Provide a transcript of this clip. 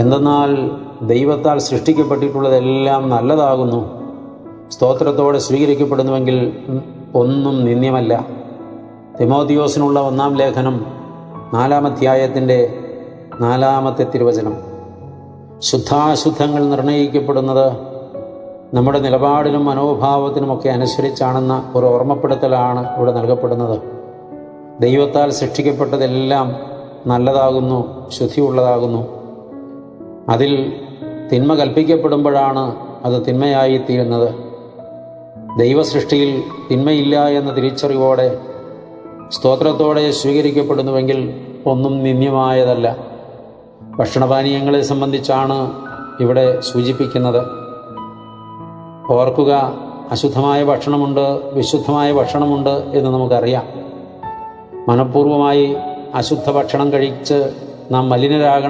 എന്തെന്നാൽ ദൈവത്താൽ സൃഷ്ടിക്കപ്പെട്ടിട്ടുള്ളതെല്ലാം നല്ലതാകുന്നു. സ്തോത്രത്തോടെ സ്വീകരിക്കപ്പെടുന്നുവെങ്കിൽ ഒന്നും നിന്ദ്യമല്ല. തിമോത്തിയോസിനുള്ള ഒന്നാം ലേഖനം നാലാമധ്യായത്തിന്റെ നാലാമത്തെ തിരുവചനം. ശുദ്ധാശുദ്ധങ്ങൾ നിർണയിക്കപ്പെടുന്നത് നമ്മുടെ നിലപാടിനും മനോഭാവത്തിനുമൊക്കെ അനുസരിച്ചാണെന്ന ഒരു ഓർമ്മപ്പെടുത്തലാണ് ഇവിടെ നൽകപ്പെടുന്നത്. ദൈവത്താൽ സൃഷ്ടിക്കപ്പെട്ടതെല്ലാം നല്ലതാകുന്നു ശുദ്ധിയുള്ളതാകുന്നു. അതിൽ തിന്മ കൽപ്പിക്കപ്പെടുമ്പോഴാണ് അത് തിന്മയായി തീരുന്നത് ദൈവസൃഷ്ടിയിൽ തിന്മയില്ല എന്ന തിരിച്ചറിവോടെ സ്തോത്രത്തോടെ സ്വീകരിക്കപ്പെടുന്നുവെങ്കിൽ ഒന്നും നിന്ദ്യമായതല്ല. ഭക്ഷണപാനീയങ്ങളെ സംബന്ധിച്ചാണ് ഇവിടെ സൂചിപ്പിക്കുന്നത്. ഓർക്കുക അശുദ്ധമായ ഭക്ഷണമുണ്ട് വിശുദ്ധമായ ഭക്ഷണമുണ്ട് എന്ന് നമുക്കറിയാം. മനഃപൂർവമായി അശുദ്ധ ഭക്ഷണം കഴിച്ച് നാം മലിനരാകണം